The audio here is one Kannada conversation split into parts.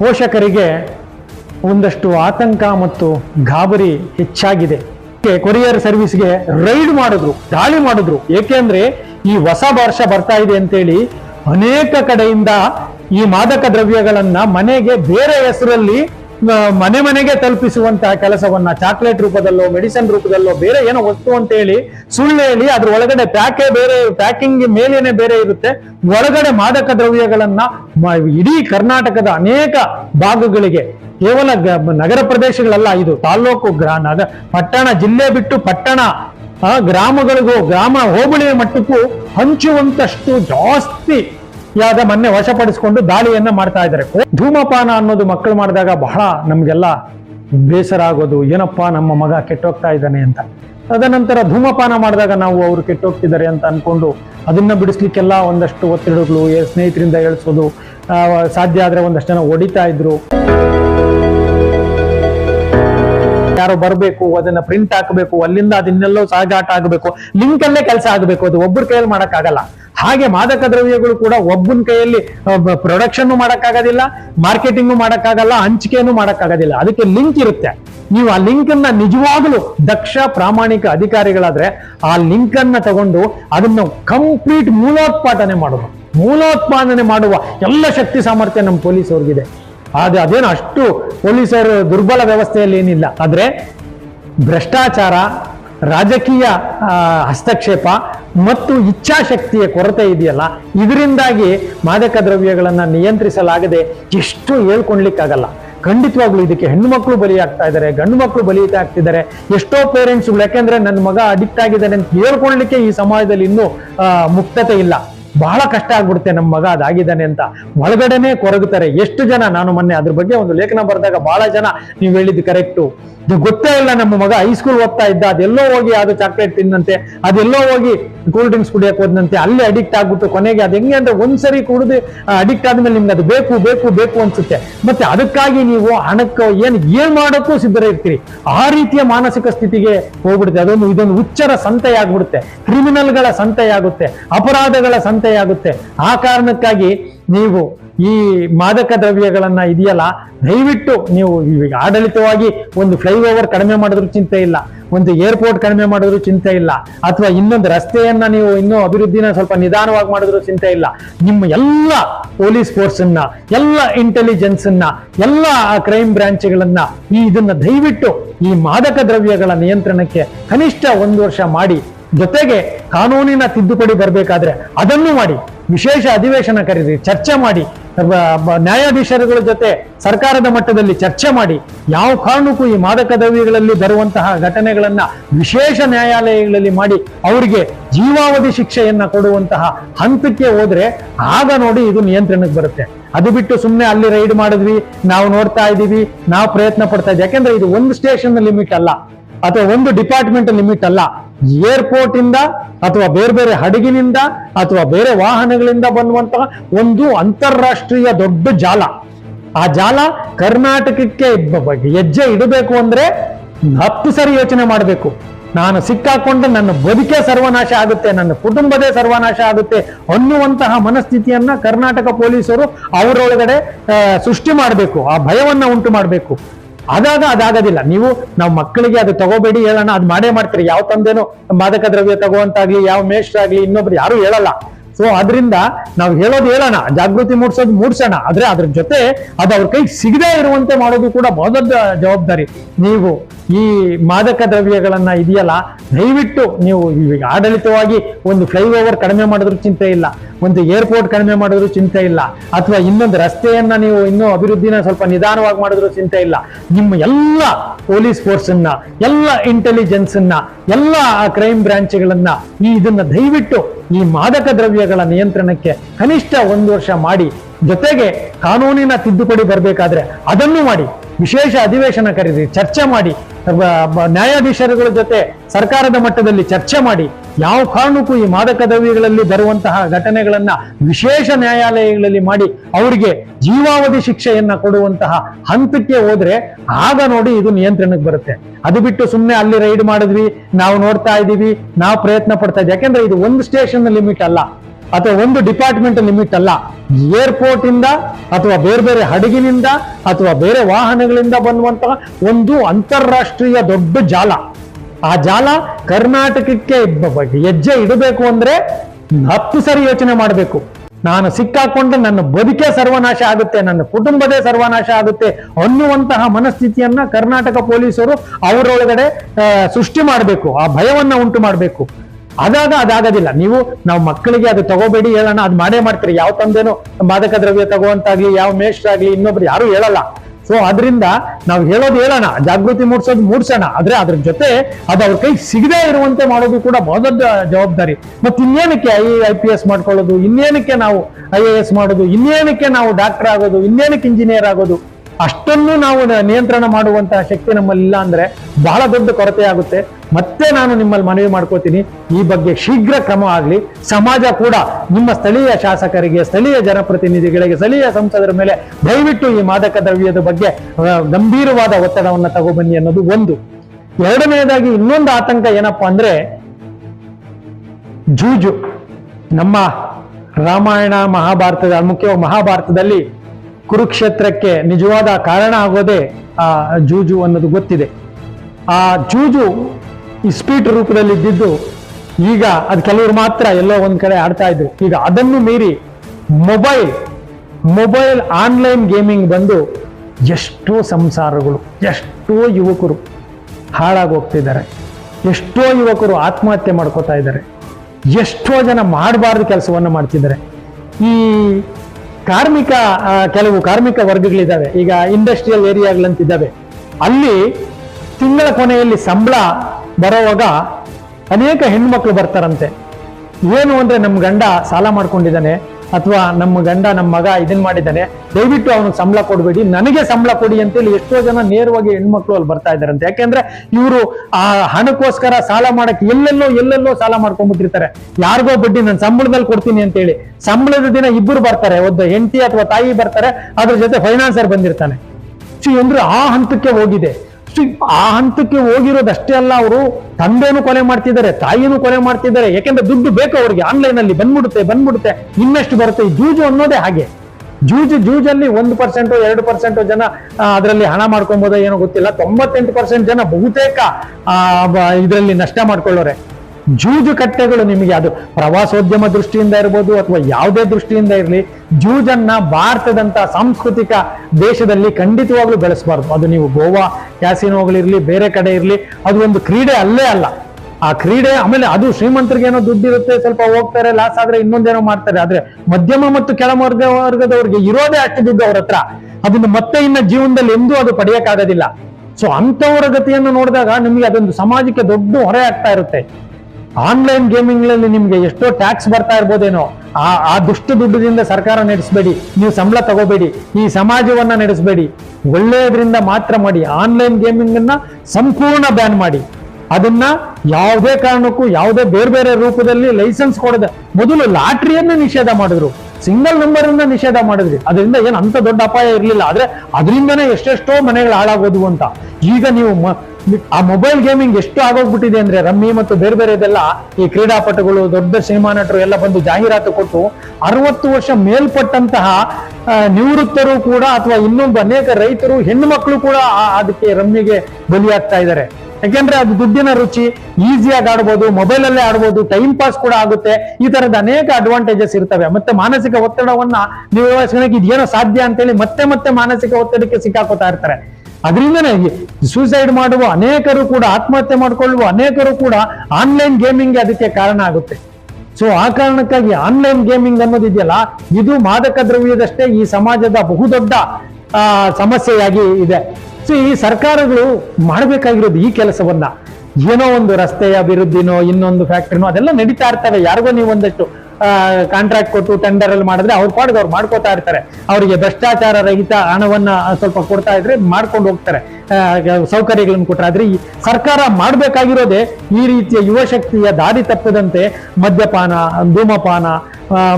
ಪೋಷಕರಿಗೆ ಒಂದಷ್ಟು ಆತಂಕ ಮತ್ತು ಗಾಬರಿ ಹೆಚ್ಚಾಗಿದೆ. ಕೊರಿಯರ್ ಸರ್ವಿಸ್ಗೆ ರೈಡ್ ಮಾಡಿದ್ರು, ದಾಳಿ ಮಾಡಿದ್ರು. ಏಕೆಂದ್ರೆ ಈ ಹೊಸ ವರ್ಷ ಬರ್ತಾ ಇದೆ ಅಂತೇಳಿ ಅನೇಕ ಕಡೆಯಿಂದ ಈ ಮಾದಕ ದ್ರವ್ಯಗಳನ್ನ ಮನೆಗೆ ಬೇರೆ ಹೆಸರಲ್ಲಿ ಮನೆ ಮನೆಗೆ ತಲುಪಿಸುವಂತಹ ಕೆಲಸವನ್ನ ಚಾಕ್ಲೇಟ್ ರೂಪದಲ್ಲೋ, ಮೆಡಿಸಿನ್ ರೂಪದಲ್ಲೋ, ಬೇರೆ ಏನೋ ವಸ್ತು ಅಂತ ಹೇಳಿ ಸುಳ್ಳು ಹೇಳಿ ಅದ್ರ ಒಳಗಡೆ ಪ್ಯಾಕೆ ಬೇರೆ, ಪ್ಯಾಕಿಂಗ್ ಮೇಲೇನೆ ಬೇರೆ ಇರುತ್ತೆ. ಒಳಗಡೆ ಮಾದಕ ದ್ರವ್ಯಗಳನ್ನ ಇಡೀ ಕರ್ನಾಟಕದ ಅನೇಕ ಭಾಗಗಳಿಗೆ, ಕೇವಲ ನಗರ ಪ್ರದೇಶಗಳಲ್ಲ, ಇದು ತಾಲ್ಲೂಕು ಗ್ರಾಮ ಪಟ್ಟಣ, ಜಿಲ್ಲೆ ಬಿಟ್ಟು ಪಟ್ಟಣ ಗ್ರಾಮಗಳಿಗೂ, ಗ್ರಾಮ ಹೋಬಳಿಯ ಮಟ್ಟಕ್ಕೂ ಹಂಚುವಂತಷ್ಟು ಜಾಸ್ತಿ ಯಾದ ಮೊನ್ನೆ ವಶಪಡಿಸಿಕೊಂಡು ದಾಳಿಯನ್ನ ಮಾಡ್ತಾ ಇದ್ದಾರೆ. ಧೂಮಪಾನ ಅನ್ನೋದು ಮಕ್ಕಳು ಮಾಡಿದಾಗ ಬಹಳ ನಮ್ಗೆಲ್ಲ ಬೇಸರ ಆಗೋದು, ಏನಪ್ಪ ನಮ್ಮ ಮಗ ಕೆಟ್ಟೋಗ್ತಾ ಇದ್ದಾನೆ ಅಂತ. ತದನಂತರ ಧೂಮಪಾನ ಮಾಡಿದಾಗ ನಾವು ಅವರು ಕೆಟ್ಟೋಗ್ತಿದ್ದಾರೆ ಅಂತ ಅನ್ಕೊಂಡು ಅದನ್ನ ಬಿಡಿಸ್ಲಿಕ್ಕೆಲ್ಲ ಒಂದಷ್ಟು ಒತ್ತಡಗಳು, ಸ್ನೇಹಿತರಿಂದ ಹೇಳಿಸೋದು ಸಾಧ್ಯ ಆದ್ರೆ ಒಂದಷ್ಟು ಜನ ಹೊಡಿತಾ ಇದ್ರು. ಯಾರೋ ಬರಬೇಕು, ಅದನ್ನ ಪ್ರಿಂಟ್ ಹಾಕಬೇಕು, ಅಲ್ಲಿಂದ ಅದನ್ನೆಲ್ಲೋ ಸಾಗಾಟ ಆಗಬೇಕು ಲಿಂಕ್ ಅಲ್ಲೇ ಕೆಲಸ ಆಗಬೇಕು, ಅದು ಒಬ್ಬರ ಕೈಯಲ್ಲಿ ಮಾಡಕ್ಕಾಗಲ್ಲ. ಹಾಗೆ ಮಾದಕ ದ್ರವ್ಯಗಳು ಕೂಡ ಒಬ್ಬನ ಕೈಯಲ್ಲಿ ಪ್ರೊಡಕ್ಷನ್ ಮಾಡಕ್ಕಾಗೋದಿಲ್ಲ ಮಾರ್ಕೆಟಿಂಗ್ ಮಾಡಕ್ಕಾಗಲ್ಲ ಹಂಚಿಕೆಯನ್ನು ಮಾಡಕ್ಕಾಗೋದಿಲ್ಲ. ಅದಕ್ಕೆ ಲಿಂಕ್ ಇರುತ್ತೆ. ನೀವು ಆ ಲಿಂಕ್ ಅನ್ನ ನಿಜವಾಗ್ಲೂ ದಕ್ಷ ಪ್ರಾಮಾಣಿಕ ಅಧಿಕಾರಿಗಳಾದ್ರೆ, ಆ ಲಿಂಕ್ ಅನ್ನ ತಗೊಂಡು ಅದನ್ನ ಕಂಪ್ಲೀಟ್ ಮೂಲೋತ್ಪಾದನೆ ಮಾಡೋದು. ಮೂಲೋತ್ಪಾದನೆ ಮಾಡುವ ಎಲ್ಲ ಶಕ್ತಿ ಸಾಮರ್ಥ್ಯ ನಮ್ಮ ಪೊಲೀಸವ್ರಿಗಿದೆ ಅದು ಅದೇನು ಅಷ್ಟು ಪೊಲೀಸರು ದುರ್ಬಲ ವ್ಯವಸ್ಥೆಯಲ್ಲಿ ಏನಿಲ್ಲ. ಆದ್ರೆ ಭ್ರಷ್ಟಾಚಾರ, ರಾಜಕೀಯ ಹಸ್ತಕ್ಷೇಪ ಮತ್ತು ಇಚ್ಛಾಶಕ್ತಿಯ ಕೊರತೆ ಇದೆಯಲ್ಲ, ಇದರಿಂದಾಗಿ ಮಾದಕ ದ್ರವ್ಯಗಳನ್ನ ನಿಯಂತ್ರಿಸಲಾಗದೆ ಎಷ್ಟು ಹೇಳ್ಕೊಳ್ಲಿಕ್ಕಾಗಲ್ಲ. ಖಂಡಿತವಾಗ್ಲೂ ಇದಕ್ಕೆ ಹೆಣ್ಣು ಮಕ್ಕಳು ಬಲಿಯಾಗ್ತಾ ಇದ್ದಾರೆ, ಗಂಡು ಮಕ್ಕಳು ಬಲಿ ಆಗ್ತಿದ್ದಾರೆ. ಎಷ್ಟೋ ಪೇರೆಂಟ್ಸ್ಗಳು ಯಾಕೆಂದ್ರೆ ನನ್ನ ಮಗ ಅಡಿಕ್ಟ್ ಆಗಿದ್ದಾನೆ ಅಂತ ಹೇಳ್ಕೊಳ್ಲಿಕ್ಕೆ ಈ ಸಮಾಜದಲ್ಲಿ ಇನ್ನೂ ಮುಕ್ತತೆ ಇಲ್ಲ. ಬಹಳ ಕಷ್ಟ ಆಗ್ಬಿಡುತ್ತೆ ನಮ್ಮ ಮಗ ಅದಾಗಿದ್ದಾನೆ ಅಂತ. ಒಳಗಡೆನೆ ಕೊರಗುತ್ತಾರೆ. ಎಷ್ಟು ಜನ? ನಾನು ಮೊನ್ನೆ ಅದ್ರ ಬಗ್ಗೆ ಒಂದು ಲೇಖನ ಬರೆದಾಗ ಬಹಳ ಜನ ನೀವು ಹೇಳಿದ್ದು ಕರೆಕ್ಟು ಗೊತ್ತೇ ಇಲ್ಲ ನಮ್ಮ ಮಗ ಹೈಸ್ಕೂಲ್ ಓದ್ತಾ ಇದ್ದ, ಅದೆಲ್ಲೋ ಹೋಗಿ ಅದು ಚಾಕ್ಲೇಟ್ ತಿನ್ನಂತೆ ಅದೆಲ್ಲೋ ಹೋಗಿ ಕೂಲ್ ಡ್ರಿಂಕ್ಸ್ ಕುಡಿಯಕ್ ಹೋದಂತೆ ಅಲ್ಲಿ ಅಡಿಕ್ಟ್ ಆಗ್ಬಿಟ್ಟು ಕೊನೆಗೆ ಅದು ಹೆಂಗೆ ಅಂದ್ರೆ ಒಂದ್ಸರಿ ಕುಡಿದು ಅಡಿಕ್ಟ್ ಆದ್ಮೇಲೆ ನಿಮ್ಗೆ ಅದು ಬೇಕು ಬೇಕು ಬೇಕು ಅನ್ಸುತ್ತೆ. ಮತ್ತೆ ಅದಕ್ಕಾಗಿ ನೀವು ಹಣಕ್ಕೆ ಏನ್ ಏನ್ ಮಾಡೋಕ್ಕೂ ಸಿದ್ಧರಿರ್ತೀರಿ ಆ ರೀತಿಯ ಮಾನಸಿಕ ಸ್ಥಿತಿಗೆ ಹೋಗ್ಬಿಡುತ್ತೆ. ಅದೊಂದು, ಇದೊಂದು ಹುಚ್ಚರ ಸಂತೆಯಾಗ್ಬಿಡುತ್ತೆ ಕ್ರಿಮಿನಲ್ಗಳ ಸಂತೆಯಾಗುತ್ತೆ ಅಪರಾಧಗಳ ಸಂತೆಯಾಗುತ್ತೆ ಆ ಕಾರಣಕ್ಕಾಗಿ ನೀವು ಈ ಮಾದಕ ದ್ರವ್ಯಗಳನ್ನ ಇದೆಯಲ್ಲ? ದಯವಿಟ್ಟು ನೀವು ಈಗ ಆಡಳಿತವಾಗಿ ಒಂದು ಫ್ಲೈಓವರ್ ಕಡಿಮೆ ಮಾಡಿದ್ರು ಚಿಂತೆ ಇಲ್ಲ, ಒಂದು ಏರ್ಪೋರ್ಟ್ ಕಡಿಮೆ ಮಾಡಿದ್ರು ಚಿಂತೆ ಇಲ್ಲ, ಅಥವಾ ಇನ್ನೊಂದು ರಸ್ತೆಯನ್ನ ನೀವು ಇನ್ನೂ ಅಭಿವೃದ್ಧಿನ ಸ್ವಲ್ಪ ನಿಧಾನವಾಗಿ ಮಾಡಿದ್ರು ಚಿಂತೆ ಇಲ್ಲ. ನಿಮ್ಮ ಎಲ್ಲ ಪೊಲೀಸ್ ಫೋರ್ಸ್ ಅನ್ನ, ಎಲ್ಲ ಇಂಟೆಲಿಜೆನ್ಸ್ ಅನ್ನ, ಎಲ್ಲ ಕ್ರೈಮ್ ಬ್ರಾಂಚ್ಗಳನ್ನ ಈ ಇದನ್ನ ದಯವಿಟ್ಟು ಈ ಮಾದಕ ದ್ರವ್ಯಗಳ ನಿಯಂತ್ರಣಕ್ಕೆ ಕನಿಷ್ಠ ಒಂದು ವರ್ಷ ಮಾಡಿ, ಜೊತೆಗೆ ಕಾನೂನಿನ ತಿದ್ದುಪಡಿ ಬರಬೇಕಾದ್ರೆ ಅದನ್ನು ಮಾಡಿ. ವಿಶೇಷ ಅಧಿವೇಶನ ಕರೀರಿ ಚರ್ಚೆ ಮಾಡಿ ನ್ಯಾಯಾಧೀಶರುಗಳ ಜೊತೆ ಸರ್ಕಾರದ ಮಟ್ಟದಲ್ಲಿ ಚರ್ಚೆ ಮಾಡಿ, ಯಾವ ಕಾರಣಕ್ಕೂ ಈ ಮಾದಕ ದ್ರವ್ಯಗಳಲ್ಲಿ ಬರುವಂತಹ ಘಟನೆಗಳನ್ನ ವಿಶೇಷ ನ್ಯಾಯಾಲಯಗಳಲ್ಲಿ ಮಾಡಿ, ಅವರಿಗೆ ಜೀವಾವಧಿ ಶಿಕ್ಷೆಯನ್ನ ಕೊಡುವಂತಹ ಹಂತಕ್ಕೆ ಹೋದ್ರೆ ಆಗ ನೋಡಿ ಇದು ನಿಯಂತ್ರಣಕ್ಕೆ ಬರುತ್ತೆ. ಅದು ಬಿಟ್ಟು ಸುಮ್ಮನೆ ಅಲ್ಲಿ ರೈಡ್ ಮಾಡಿದ್ವಿ, ನಾವು ನೋಡ್ತಾ ಇದ್ದೀವಿ ನಾವು ಪ್ರಯತ್ನ ಪಡ್ತಾ ಇದ್ವಿ. ಯಾಕೆಂದ್ರೆ ಇದು ಒಂದು ಸ್ಟೇಷನ್ ಲಿಮಿಟ್ ಅಲ್ಲ. ಅಥವಾ ಒಂದು ಡಿಪಾರ್ಟ್ಮೆಂಟ್ ಲಿಮಿಟ್ ಅಲ್ಲ ಏರ್ಪೋರ್ಟ್ ಇಂದ ಅಥವಾ ಬೇರೆ ಬೇರೆ ಹಡಗಿನಿಂದ ಅಥವಾ ಬೇರೆ ವಾಹನಗಳಿಂದ ಬಂದುವಂತಹ ಒಂದು ಅಂತಾರಾಷ್ಟ್ರೀಯ ದೊಡ್ಡ ಜಾಲ. ಆ ಜಾಲ ಕರ್ನಾಟಕಕ್ಕೆ ಹೆಜ್ಜೆ ಇಡಬೇಕು ಅಂದ್ರೆ ಹತ್ತು ಸರಿ ಯೋಚನೆ ಮಾಡಬೇಕು. ನಾನು ಸಿಕ್ಕಾಕೊಂಡು ನನ್ನ ಬದುಕೆ ಸರ್ವನಾಶ ಆಗುತ್ತೆ, ನನ್ನ ಕುಟುಂಬದೇ ಸರ್ವನಾಶ ಆಗುತ್ತೆ ಅನ್ನುವಂತಹ ಮನಸ್ಥಿತಿಯನ್ನ ಕರ್ನಾಟಕ ಪೊಲೀಸರು ಅವರೊಳಗಡೆ ಸೃಷ್ಟಿ ಮಾಡಬೇಕು, ಆ ಭಯವನ್ನ ಉಂಟು ಮಾಡಬೇಕು. ಆದಾಗ ಅದಾಗೋದಿಲ್ಲ. ನೀವು ನಾವು ಮಕ್ಕಳಿಗೆ ಅದು ತಗೋಬೇಡಿ ಹೇಳೋಣ, ಅದು ಮಾಡೇ ಮಾಡ್ತೀರಿ. ಯಾವ ತಂದೆನೂ ಮಾದಕ ದ್ರವ್ಯ ತಗೋವಂತಾಗ್ಲಿ, ಯಾವ ಮೇಷ್ಟ್ರಾಗ್ಲಿ, ಇನ್ನೊಬ್ರು ಯಾರು ಹೇಳಲ್ಲ. ಸೊ ಅದರಿಂದ ನಾವು ಹೇಳೋದು ಹೇಳೋಣ, ಜಾಗೃತಿ ಮೂಡಿಸೋದು ಮೂಡಿಸೋಣ. ಆದ್ರೆ ಅದ್ರ ಜೊತೆ ಅದು ಅವ್ರ ಕೈ ಸಿಗದೇ ಇರುವಂತೆ ಮಾಡೋದು ಕೂಡ ಬಹುದೊಡ್ಡ ಜವಾಬ್ದಾರಿ. ನೀವು ಈ ಮಾದಕ ದ್ರವ್ಯಗಳನ್ನ ಇದೆಯಲ್ಲ, ದಯವಿಟ್ಟು ನೀವು ಈಗ ಆಡಳಿತವಾಗಿ ಒಂದು ಫ್ಲೈಓವರ್ ಕಡಿಮೆ ಮಾಡಿದ್ರು ಚಿಂತೆ ಇಲ್ಲ, ಒಂದು ಏರ್ಪೋರ್ಟ್ ಕಡಿಮೆ ಮಾಡಿದ್ರು ಚಿಂತೆ ಇಲ್ಲ, ಅಥವಾ ಇನ್ನೊಂದು ರಸ್ತೆಯನ್ನ ನೀವು ಇನ್ನೂ ಅಭಿವೃದ್ಧಿನ ಸ್ವಲ್ಪ ನಿಧಾನವಾಗಿ ಮಾಡಿದ್ರು ಚಿಂತೆ ಇಲ್ಲ. ನಿಮ್ಮ ಎಲ್ಲ ಪೊಲೀಸ್ ಫೋರ್ಸ್ ಅನ್ನ, ಎಲ್ಲ ಇಂಟೆಲಿಜೆನ್ಸ್ ಅನ್ನ, ಎಲ್ಲ ಕ್ರೈಮ್ ಬ್ರಾಂಚ್ಗಳನ್ನ ಈ ಇದನ್ನ ದಯವಿಟ್ಟು ಈ ಮಾದಕ ದ್ರವ್ಯಗಳ ನಿಯಂತ್ರಣಕ್ಕೆ ಕನಿಷ್ಠ ಒಂದು ವರ್ಷ ಮಾಡಿ, ಜೊತೆಗೆ ಕಾನೂನಿನ ತಿದ್ದುಪಡಿ ಬರಬೇಕಾದ್ರೆ ಅದನ್ನು ಮಾಡಿ, ವಿಶೇಷ ಅಧಿವೇಶನ ಕರೆದಿ, ಚರ್ಚೆ ಮಾಡಿ ನ್ಯಾಯಾಧೀಶರುಗಳ ಜೊತೆ ಸರ್ಕಾರದ ಮಟ್ಟದಲ್ಲಿ ಚರ್ಚೆ ಮಾಡಿ, ಯಾವ ಕಾರಣಕ್ಕೂ ಈ ಮಾದಕ ದ್ರವ್ಯಗಳಲ್ಲಿ ಬರುವಂತಹ ಘಟನೆಗಳನ್ನ ವಿಶೇಷ ನ್ಯಾಯಾಲಯಗಳಲ್ಲಿ ಮಾಡಿ, ಅವರಿಗೆ ಜೀವಾವಧಿ ಶಿಕ್ಷೆಯನ್ನ ಕೊಡುವಂತಹ ಹಂತಕ್ಕೆ ಹೋದ್ರೆ ಆಗ ನೋಡಿ ಇದು ನಿಯಂತ್ರಣಕ್ಕೆ ಬರುತ್ತೆ. ಅದು ಬಿಟ್ಟು ಸುಮ್ಮನೆ ಅಲ್ಲಿ ರೈಡ್ ಮಾಡಿದ್ವಿ, ನಾವು ನೋಡ್ತಾ ಇದೀವಿ, ನಾವು ಪ್ರಯತ್ನ ಪಡ್ತಾ ಇದ್ವಿ. ಯಾಕಂದ್ರೆ ಇದು ಒಂದು ಸ್ಟೇಷನ್ ಲಿಮಿಟ್ ಅಲ್ಲ. ಅಥವಾ ಒಂದು ಡಿಪಾರ್ಟ್ಮೆಂಟ್ ಲಿಮಿಟ್ ಅಲ್ಲ ಏರ್ಪೋರ್ಟ್ ಇಂದ ಅಥವಾ ಬೇರೆ ಬೇರೆ ಹಡಗಿನಿಂದ ಅಥವಾ ಬೇರೆ ವಾಹನಗಳಿಂದ ಬಂದುವಂತಹ ಒಂದು ಅಂತಾರಾಷ್ಟ್ರೀಯ ದೊಡ್ಡ ಜಾಲ. ಆ ಜಾಲ ಕರ್ನಾಟಕಕ್ಕೆ ಹೆಜ್ಜೆ ಇಡಬೇಕು ಅಂದ್ರೆ ಹತ್ತು ಸರಿ ಯೋಚನೆ ಮಾಡಬೇಕು. ನಾನು ಸಿಕ್ಕಾಕೊಂಡ್ರೆ ನನ್ನ ಬದುಕೆ ಸರ್ವನಾಶ ಆಗುತ್ತೆ, ನನ್ನ ಕುಟುಂಬದೇ ಸರ್ವನಾಶ ಆಗುತ್ತೆ ಅನ್ನುವಂತಹ ಮನಸ್ಥಿತಿಯನ್ನ ಕರ್ನಾಟಕ ಪೊಲೀಸರು ಅವರೊಳಗಡೆ ಸೃಷ್ಟಿ ಮಾಡಬೇಕು, ಆ ಭಯವನ್ನ ಉಂಟು ಮಾಡಬೇಕು. ಆದಾಗ ಅದಾಗೋದಿಲ್ಲ. ನೀವು ನಾವು ಮಕ್ಕಳಿಗೆ ಅದು ತಗೋಬೇಡಿ ಹೇಳೋಣ, ಅದು ಮಾಡೇ ಮಾಡ್ತೀರಿ. ಯಾವ ತಂದೇನು ಮಾದಕ ದ್ರವ್ಯ ತಗೋಂತಾಗ್ಲಿ ಯಾವ ಮೇಷ್ಟ್ರಾಗ್ಲಿ ಇನ್ನೊಬ್ರು ಯಾರು ಹೇಳಲ್ಲ. ಸೊ ಅದರಿಂದ ನಾವು ಹೇಳೋದು ಹೇಳೋಣ, ಜಾಗೃತಿ ಮೂಡಿಸೋದು ಮೂಡ್ಸೋಣ. ಆದ್ರೆ ಅದ್ರ ಜೊತೆ ಅದು ಅವ್ರ ಕೈ ಸಿಗದೇ ಇರುವಂತೆ ಮಾಡೋದು ಕೂಡ ಬಹುದೊಡ್ಡ ಜವಾಬ್ದಾರಿ. ಮತ್ತೆ ಇನ್ನೇನಕ್ಕೆ ಐ ಐ ಪಿ ಎಸ್ ಮಾಡ್ಕೊಳ್ಳೋದು, ಇನ್ನೇನಕ್ಕೆ ನಾವು ಐ ಎ ಎಸ್ ಮಾಡೋದು, ಇನ್ನೇನಕ್ಕೆ ನಾವು ಡಾಕ್ಟರ್ ಆಗೋದು, ಇನ್ನೇನಕ್ಕೆ ಇಂಜಿನಿಯರ್ ಆಗೋದು? ಅಷ್ಟನ್ನು ನಾವು ನಿಯಂತ್ರಣ ಮಾಡುವಂತಹ ಶಕ್ತಿ ನಮ್ಮಲ್ಲಿ ಇಲ್ಲ ಅಂದ್ರೆ ಬಹಳ ದೊಡ್ಡ ಕೊರತೆ ಆಗುತ್ತೆ. ಮತ್ತೆ ನಾನು ನಿಮ್ಮಲ್ಲಿ ಮನವಿ ಮಾಡ್ಕೋತೀನಿ, ಈ ಬಗ್ಗೆ ಶೀಘ್ರ ಕ್ರಮ ಆಗಲಿ. ಸಮಾಜ ಕೂಡ ನಿಮ್ಮ ಸ್ಥಳೀಯ ಶಾಸಕರಿಗೆ, ಸ್ಥಳೀಯ ಜನಪ್ರತಿನಿಧಿಗಳಿಗೆ, ಸ್ಥಳೀಯ ಸಂಸದರ ಮೇಲೆ ದಯವಿಟ್ಟು ಈ ಮಾದಕ ದ್ರವ್ಯದ ಬಗ್ಗೆ ಗಂಭೀರವಾದ ಒತ್ತಡವನ್ನು ತಗೊಬನ್ನಿ ಅನ್ನೋದು ಒಂದು. ಎರಡನೆಯದಾಗಿ ಇನ್ನೊಂದು ಆತಂಕ ಏನಪ್ಪಾ ಅಂದ್ರೆ, ಜೂಜು, ನಮ್ಮ ರಾಮಾಯಣ ಮಹಾಭಾರತದ ಮುಖ್ಯ ಮಹಾಭಾರತದಲ್ಲಿ ಕುರುಕ್ಷೇತ್ರಕ್ಕೆ ನಿಜವಾದ ಕಾರಣ ಆಗೋದೇ ಆ ಜೂಜು ಅನ್ನೋದು ಗೊತ್ತಿದೆ. ಆ ಜೂಜು ಇಸ್ಪೀಟ್ ರೂಪದಲ್ಲಿ ಇದ್ದಿದ್ದು ಈಗ ಅದು ಕೆಲವರು ಮಾತ್ರ ಎಲ್ಲೋ ಒಂದು ಕಡೆ ಆಡ್ತಾ ಇದ್ರು. ಈಗ ಅದನ್ನು ಮೀರಿ ಮೊಬೈಲ್ ಮೊಬೈಲ್ ಆನ್ಲೈನ್ ಗೇಮಿಂಗ್ ಬಂದು ಎಷ್ಟೋ ಸಂಸಾರಗಳು, ಎಷ್ಟೋ ಯುವಕರು ಹಾಳಾಗಿ ಹೋಗ್ತಿದ್ದಾರೆ ಎಷ್ಟೋ ಯುವಕರು ಆತ್ಮಹತ್ಯೆ ಮಾಡ್ಕೋತಾ ಇದ್ದಾರೆ. ಎಷ್ಟೋ ಜನ ಮಾಡಬಾರ್ದು ಕೆಲಸವನ್ನು ಮಾಡ್ತಿದ್ದಾರೆ. ಈ ಕಾರ್ಮಿಕ ಕೆಲವು ಕಾರ್ಮಿಕ ವರ್ಗಗಳಿದ್ದಾವೆ. ಈಗ ಇಂಡಸ್ಟ್ರಿಯಲ್ ಏರಿಯಾಗಳಂತಿದ್ದಾವೆ ಅಲ್ಲಿ ತಿಂಗಳ ಕೊನೆಯಲ್ಲಿ ಸಂಬಳ ಬರೋವಾಗ ಅನೇಕ ಹೆಣ್ಮಕ್ಳು ಬರ್ತಾರಂತೆ. ಏನು ಅಂದ್ರೆ ನಮ್ಮ ಗಂಡ ಸಾಲ ಮಾಡ್ಕೊಂಡಿದ್ದಾನೆ. ಅಥವಾ ನಮ್ಮ ಗಂಡ, ನಮ್ಮ ಮಗ ಇದನ್ ಮಾಡಿದ್ದಾನೆ ದಯವಿಟ್ಟು ಅವನಿಗೆ ಸಂಬಳ ಕೊಡಬೇಡಿ. ನನಗೆ ಸಂಬಳ ಕೊಡಿ ಅಂತೇಳಿ ಎಷ್ಟೋ ಜನ ನೇರವಾಗಿ ಹೆಣ್ಮಕ್ಳು ಅಲ್ಲಿ ಬರ್ತಾ ಇದ್ದಾರಂತೆ. ಯಾಕೆಂದ್ರೆ ಇವರು ಆ ಹಣಕ್ಕೋಸ್ಕರ ಸಾಲ ಮಾಡಕ್ ಎಲ್ಲೆಲ್ಲೋ ಎಲ್ಲೆಲ್ಲೋ ಸಾಲ ಮಾಡ್ಕೊಂಡ್ಬಿಟ್ಟಿರ್ತಾರೆ. ಯಾರಿಗೋ ಬಡ್ಡಿ ನಾನು ಸಂಬಳದಲ್ಲಿ ಕೊಡ್ತೀನಿ ಅಂತೇಳಿ. ಸಂಬಳದ ದಿನ ಇಬ್ಬರು ಬರ್ತಾರೆ. ಒಬ್ಬ ಹೆಂಡತಿ ಅಥವಾ ತಾಯಿ ಬರ್ತಾರೆ. ಅದ್ರ ಜೊತೆ ಫೈನಾನ್ಸರ್ ಬಂದಿರ್ತಾನೆ. ಸೊ ಆ ಹಂತಕ್ಕೆ ಹೋಗಿದೆ. ಆ ಹಂತಕ್ಕೆ ಹೋಗಿರೋದಷ್ಟೇ ಅಲ್ಲ ಅವರು. ತಂದೆನೂ ಕೊಲೆ ಮಾಡ್ತಿದ್ದಾರೆ, ತಾಯಿನೂ ಕೊಲೆ ಮಾಡ್ತಿದ್ದಾರೆ. ಯಾಕೆಂದ್ರೆ ದುಡ್ಡು ಬೇಕು ಅವ್ರಿಗೆ. ಆನ್ಲೈನ್ ಅಲ್ಲಿ ಬಂದ್ಬಿಡುತ್ತೆ ಬಂದ್ಬಿಡುತ್ತೆ. ಇನ್ನೆಷ್ಟು ಬರುತ್ತೆ. ಜೂಜು ಅನ್ನೋದೇ ಹಾಗೆ. ಜೂಜು, ಜೂಜಲ್ಲಿ ಒಂದು ಪರ್ಸೆಂಟ್ ಎರಡು ಪರ್ಸೆಂಟ್ ಜನ ಅದರಲ್ಲಿ ಹಣ ಮಾಡ್ಕೊಬೋದ ಏನೋ ಗೊತ್ತಿಲ್ಲ. ತೊಂಬತ್ತೆಂಟು ಪರ್ಸೆಂಟ್ ಜನ ಬಹುತೇಕ ಇದರಲ್ಲಿ ನಷ್ಟ ಮಾಡ್ಕೊಳ್ಳೋರೆ. ಜೂಜು ಕಟ್ಟೆಗಳು ನಿಮಗೆ, ಅದು ಪ್ರವಾಸೋದ್ಯಮ ದೃಷ್ಟಿಯಿಂದ ಇರ್ಬೋದು ಅಥವಾ ಯಾವುದೇ ದೃಷ್ಟಿಯಿಂದ ಇರಲಿ, ಜೂಜನ್ನ ಭಾರತದಂತ ಸಾಂಸ್ಕೃತಿಕ ದೇಶದಲ್ಲಿ ಖಂಡಿತವಾಗ್ಲೂ ಬೆಳೆಸಬಾರ್ದು. ಅದು ನೀವು ಗೋವಾ ಕ್ಯಾಸಿನೋಗಳಿರಲಿ ಬೇರೆ ಕಡೆ ಇರಲಿ, ಅದು ಒಂದು ಕ್ರೀಡೆ ಅಲ್ಲೇ ಅಲ್ಲ. ಆ ಕ್ರೀಡೆ, ಆಮೇಲೆ ಅದು ಶ್ರೀಮಂತರಿಗೆ ಏನೋ ದುಡ್ಡು ಇರುತ್ತೆ, ಸ್ವಲ್ಪ ಹೋಗ್ತಾರೆ, ಲಾಸ್ ಆದ್ರೆ ಇನ್ನೊಂದೇನೋ ಮಾಡ್ತಾರೆ. ಆದ್ರೆ ಮಧ್ಯಮ ಮತ್ತು ಕೆಳ ವರ್ಗ ವರ್ಗದವರಿಗೆ ಇರೋದೇ ಅಷ್ಟು ದುಡ್ಡು ಅವ್ರ ಹತ್ರ. ಅದನ್ನು ಮತ್ತೆ ಇನ್ನ ಜೀವನದಲ್ಲಿ ಎಂದೂ ಅದು ಪಡೆಯಕ್ಕಾಗೋದಿಲ್ಲ. ಸೊ ಅಂತವರ ಗತಿಯನ್ನು ನೋಡಿದಾಗ ನಿಮಗೆ ಅದೊಂದು ಸಮಾಜಕ್ಕೆ ದೊಡ್ಡ ಹೊರೆ ಆಗ್ತಾ ಇರುತ್ತೆ. ಆನ್ಲೈನ್ ಗೇಮಿಂಗ್ನಲ್ಲಿ ನಿಮಗೆ ಎಷ್ಟೋ ಟ್ಯಾಕ್ಸ್ ಬರ್ತಾ ಇರ್ಬೋದೇನೋ, ಆ ಆ ದುಷ್ಟ ದುಡ್ಡದಿಂದ ಸರ್ಕಾರ ನಡೆಸಬೇಡಿ, ನೀವು ಸಂಬಳ ತಗೋಬೇಡಿ, ಈ ಸಮಾಜವನ್ನ ನಡೆಸಬೇಡಿ. ಒಳ್ಳೆಯದ್ರಿಂದ ಮಾತ್ರ ಮಾಡಿ ಆನ್ಲೈನ್ ಗೇಮಿಂಗ್ ಅನ್ನ ಸಂಪೂರ್ಣ ಬ್ಯಾನ್ ಮಾಡಿ. ಅದನ್ನ ಯಾವುದೇ ಕಾರಣಕ್ಕೂ, ಯಾವುದೇ ಬೇರೆ ಬೇರೆ ರೂಪದಲ್ಲಿ ಲೈಸೆನ್ಸ್ ಕೊಡದೆ, ಮೊದಲು ಲಾಟ್ರಿಯನ್ನ ನಿಷೇಧ ಮಾಡಿದ್ರು. ಸಿಂಗಲ್ ನಂಬರ್ ಇಂದ ನಿಷೇಧ ಮಾಡಿದ್ರಿ. ಅದರಿಂದ ಏನು ಅಂತ ದೊಡ್ಡ ಅಪಾಯ ಇರಲಿಲ್ಲ. ಆದ್ರೆ ಅದರಿಂದನೇ ಎಷ್ಟೆಷ್ಟೋ ಮನೆಗಳು ಹಾಳಾಗೋದು ಅಂತ. ಈಗ ನೀವು ಆ ಮೊಬೈಲ್ ಗೇಮಿಂಗ್ ಎಷ್ಟು ಆಗೋಗ್ಬಿಟ್ಟಿದೆ ಅಂದ್ರೆ ರಮ್ಮಿ ಮತ್ತು ಬೇರೆ ಬೇರೆದೆಲ್ಲ ಈ ಕ್ರೀಡಾಪಟುಗಳು, ದೊಡ್ಡ ಸಿನಿಮಾ ನಟರು ಎಲ್ಲ ಬಂದು ಜಾಹೀರಾತು ಕೊಟ್ಟು ಅರವತ್ತು ವರ್ಷ ಮೇಲ್ಪಟ್ಟಂತಹ ನಿವೃತ್ತರು ಕೂಡ ಅಥವಾ ಇನ್ನೊಂದು ಅನೇಕ ರೈತರು, ಹೆಣ್ಣು ಮಕ್ಕಳು ಕೂಡ ಅದಕ್ಕೆ ರಮ್ಮಿಗೆ ಬಲಿಯಾಗ್ತಾ ಇದ್ದಾರೆ. ಯಾಕೆಂದ್ರೆ ಅದು ದುಡ್ಡಿನ ರುಚಿ ಈಸಿಯಾಗಿ ಆಡ್ಬೋದು ಮೊಬೈಲ್ ಅಲ್ಲೇ ಆಡ್ಬೋದು ಟೈಮ್ ಪಾಸ್ ಕೂಡ ಆಗುತ್ತೆ. ಈ ತರದ ಅನೇಕ ಅಡ್ವಾಂಟೇಜಸ್ ಇರ್ತವೆ. ಮತ್ತೆ ಮಾನಸಿಕ ಒತ್ತಡವನ್ನ ನಿರ್ವಹಿಸೋಕೆ ಇದೇನೋ ಸಾಧ್ಯ ಅಂತೇಳಿ ಮತ್ತೆ ಮತ್ತೆ ಮಾನಸಿಕ ಒತ್ತಡಕ್ಕೆ ಸಿಕ್ಕಾಕೋತಾ ಇರ್ತಾರೆ. ಅದರಿಂದನೇ ಸೂಸೈಡ್ ಮಾಡುವ ಅನೇಕರು ಕೂಡ ಆತ್ಮಹತ್ಯೆ ಮಾಡಿಕೊಳ್ಳುವ ಅನೇಕರು ಕೂಡ ಆನ್ಲೈನ್ ಗೇಮಿಂಗ್ ಅದಕ್ಕೆ ಕಾರಣ ಆಗುತ್ತೆ. ಸೊ ಆ ಕಾರಣಕ್ಕಾಗಿ ಆನ್ಲೈನ್ ಗೇಮಿಂಗ್ ಅನ್ನೋದಿದೆಯಲ್ಲ ಇದು ಮಾದಕ ದ್ರವ್ಯದಷ್ಟೇ ಈ ಸಮಾಜದ ಬಹುದೊಡ್ಡ ಸಮಸ್ಯೆಯಾಗಿ ಇದೆ. ಸೊ ಈ ಸರ್ಕಾರಗಳು ಮಾಡಬೇಕಾಗಿರೋದು ಈ ಕೆಲಸವನ್ನ. ಏನೋ ಒಂದು ರಸ್ತೆಯ ಅಭಿವೃದ್ಧಿನೋ, ಇನ್ನೊಂದು ಫ್ಯಾಕ್ಟ್ರಿನೋ ಅದೆಲ್ಲ ನಡೀತಾ ಇರ್ತವೆ. ಯಾರಿಗೋ ನೀವು ಒಂದಷ್ಟು ಕಾಂಟ್ರಾಕ್ಟ್ ಕೊಟ್ಟು ಟೆಂಡರ್ ಅಲ್ಲಿ ಮಾಡಿದ್ರೆ ಅವ್ರ ಪಾಡಿಗೆ ಅವ್ರು ಮಾಡ್ಕೋತಾ ಇರ್ತಾರೆ. ಅವರಿಗೆ ಭ್ರಷ್ಟಾಚಾರ ರಹಿತ ಹಣವನ್ನ ಸ್ವಲ್ಪ ಕೊಡ್ತಾ ಇದ್ರೆ ಮಾಡ್ಕೊಂಡು ಹೋಗ್ತಾರೆ. ಸೌಕರ್ಯಗಳನ್ನು ಕೊಟ್ಟರೆ ಆದ್ರೆ ಈ ಸರ್ಕಾರ ಮಾಡಬೇಕಾಗಿರೋದೇ ಈ ರೀತಿಯ ಯುವ ಶಕ್ತಿಯ ದಾರಿ ತಪ್ಪದಂತೆ ಮದ್ಯಪಾನ, ಧೂಮಪಾನ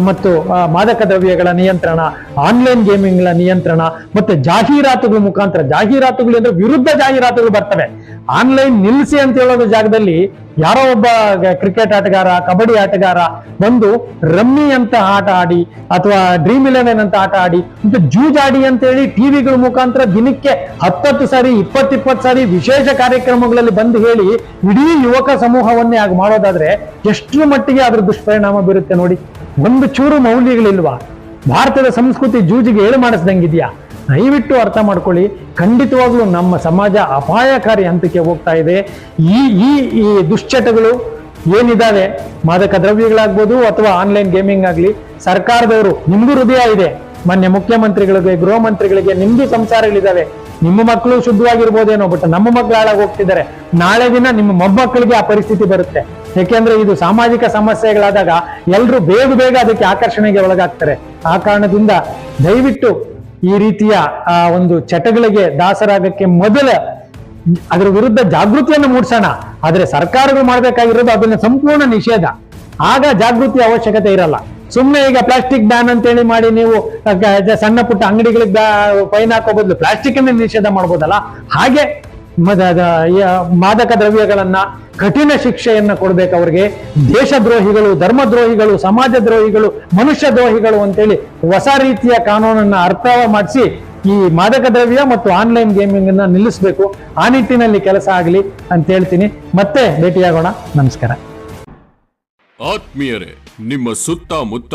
ಮತ್ತು ಮಾದಕ ದ್ರವ್ಯಗಳ ನಿಯಂತ್ರಣ ಆನ್ಲೈನ್ ಗೇಮಿಂಗ್ಗಳ ನಿಯಂತ್ರಣ, ಮತ್ತೆ ಜಾಹೀರಾತುಗಳ ಮುಖಾಂತರ, ಜಾಹೀರಾತುಗಳು ಅಂದ್ರೆ ವಿರುದ್ಧ ಜಾಹೀರಾತುಗಳು ಬರ್ತವೆ. ಆನ್ಲೈನ್ ನಿಲ್ಲಿಸಿ ಅಂತ ಹೇಳೋದು ಜಾಗದಲ್ಲಿ ಯಾರೋ ಒಬ್ಬ ಕ್ರಿಕೆಟ್ ಆಟಗಾರ, ಕಬಡ್ಡಿ ಆಟಗಾರ ಬಂದು ರಮ್ಮಿ ಅಂತ ಆಟ ಆಡಿ, ಅಥವಾ ಡ್ರೀಮ್ ಇಲೆವೆನ್ ಅಂತ ಆಟ ಆಡಿ, ಮತ್ತು ಜೂಜಾಡಿ ಅಂತ ಹೇಳಿ ಟಿವಿಗಳ ಮುಖಾಂತರ ದಿನಕ್ಕೆ ಹತ್ತತ್ತು ಸಾರಿ, ಇಪ್ಪತ್ತಿಪ್ಪತ್ತು ಸಾರಿ ವಿಶೇಷ ಕಾರ್ಯಕ್ರಮಗಳಲ್ಲಿ ಬಂದು ಹೇಳಿ ಇಡೀ ಯುವಕ ಸಮೂಹವನ್ನೇ ಆಗ ಮಾಡೋದಾದ್ರೆ ಎಷ್ಟು ಮಟ್ಟಿಗೆ ಅದ್ರ ದುಷ್ಪರಿಣಾಮ ಬೀರುತ್ತೆ ನೋಡಿ. ಒಂದು ಚೂರು ಮೌಲ್ಯಗಳಿಲ್ವಾ? ಭಾರತದ ಸಂಸ್ಕೃತಿ ಜೂಜಿಗೆ ಏಳು ಮಾಡಿಸ್ದಂಗಿದೆಯಾ? ದಯವಿಟ್ಟು ಅರ್ಥ ಮಾಡ್ಕೊಳ್ಳಿ. ಖಂಡಿತವಾಗ್ಲೂ ನಮ್ಮ ಸಮಾಜ ಅಪಾಯಕಾರಿ ಹಂತಕ್ಕೆ ಹೋಗ್ತಾ ಇದೆ. ಈ ಈ ಈ ದುಶ್ಚಟಗಳು ಏನಿದ್ದಾವೆ ಮಾದಕ ದ್ರವ್ಯಗಳಾಗ್ಬೋದು ಅಥವಾ ಆನ್ಲೈನ್ ಗೇಮಿಂಗ್ ಆಗಲಿ, ಸರ್ಕಾರದವರು ನಿಮಗೂ ಹೃದಯ ಇದೆ. ಮೊನ್ನೆ ಮುಖ್ಯಮಂತ್ರಿಗಳಿಗೆ, ಗೃಹ ಮಂತ್ರಿಗಳಿಗೆ ನಿಮ್ದು ಸಂಸಾರಗಳಿದ್ದಾವೆ ನಿಮ್ಮ ಮಕ್ಕಳು ಶುದ್ಧವಾಗಿರ್ಬೋದೇನೋ ಬಟ್ ನಮ್ಮ ಮಕ್ಕಳು ಹಾಳಾಗಿ ಹೋಗ್ತಿದ್ದಾರೆ. ನಾಳೆ ದಿನ ನಿಮ್ಮ ಮೊಮ್ಮಕ್ಕಳಿಗೆ ಆ ಪರಿಸ್ಥಿತಿ ಬರುತ್ತೆ. ಯಾಕೆಂದ್ರೆ ಇದು ಸಾಮಾಜಿಕ ಸಮಸ್ಯೆಗಳಾದಾಗ ಎಲ್ಲರೂ ಬೇಗ ಬೇಗ ಅದಕ್ಕೆ ಆಕರ್ಷಣೆಗೆ ಒಳಗಾಗ್ತಾರೆ. ಆ ಕಾರಣದಿಂದ ದಯವಿಟ್ಟು ಈ ರೀತಿಯ, ಆ, ಒಂದು ಚಟಗಳಿಗೆ ದಾಸರಾಗಕ್ಕೆ ಮೊದಲ ಅದರ ವಿರುದ್ಧ ಜಾಗೃತಿಯನ್ನು ಮೂಡಿಸೋಣ. ಆದ್ರೆ ಸರ್ಕಾರಗಳು ಮಾಡಬೇಕಾಗಿರೋದು ಅದನ್ನ ಸಂಪೂರ್ಣ ನಿಷೇಧ. ಆಗ ಜಾಗೃತಿ ಅವಶ್ಯಕತೆ ಇರಲ್ಲ. ಸುಮ್ಮನೆ ಈಗ ಪ್ಲಾಸ್ಟಿಕ್ ಬ್ಯಾನ್ ಅಂತ ಹೇಳಿ ಮಾಡಿ ನೀವು ಸಣ್ಣ ಪುಟ್ಟ ಅಂಗಡಿಗಳಿಗೆ ಫೈನ್ ಹಾಕೋ ಬದಲು ಪ್ಲಾಸ್ಟಿಕ್ ಅನ್ನ ನಿಷೇಧ ಮಾಡ್ಬೋದಲ್ಲ? ಹಾಗೆ ಮಾದಕ ದ್ರವ್ಯಗಳನ್ನ ಕಠಿಣ ಶಿಕ್ಷೆಯನ್ನ ಕೊಡ್ಬೇಕು ಅವ್ರಿಗೆ. ದೇಶದ್ರೋಹಿಗಳು, ಧರ್ಮದ್ರೋಹಿಗಳು ಸಮಾಜ ದ್ರೋಹಿಗಳು ಮನುಷ್ಯ ದ್ರೋಹಿಗಳು ಅಂತೇಳಿ ಹೊಸ ರೀತಿಯ ಕಾನೂನನ್ನ ಅರ್ಥ ಮಾಡಿಸಿ ಈ ಮಾದಕ ದ್ರವ್ಯ ಮತ್ತು ಆನ್ಲೈನ್ ಗೇಮಿಂಗ್ ಅನ್ನ ನಿಲ್ಲಿಸಬೇಕು. ಆ ನಿಟ್ಟಿನಲ್ಲಿ ಕೆಲಸ ಆಗಲಿ ಅಂತ ಹೇಳ್ತೀನಿ. ಮತ್ತೆ ಭೇಟಿಯಾಗೋಣ. ನಮಸ್ಕಾರ. ಆತ್ಮೀಯರೇ, ನಿಮ್ಮ ಸುತ್ತಮುತ್ತ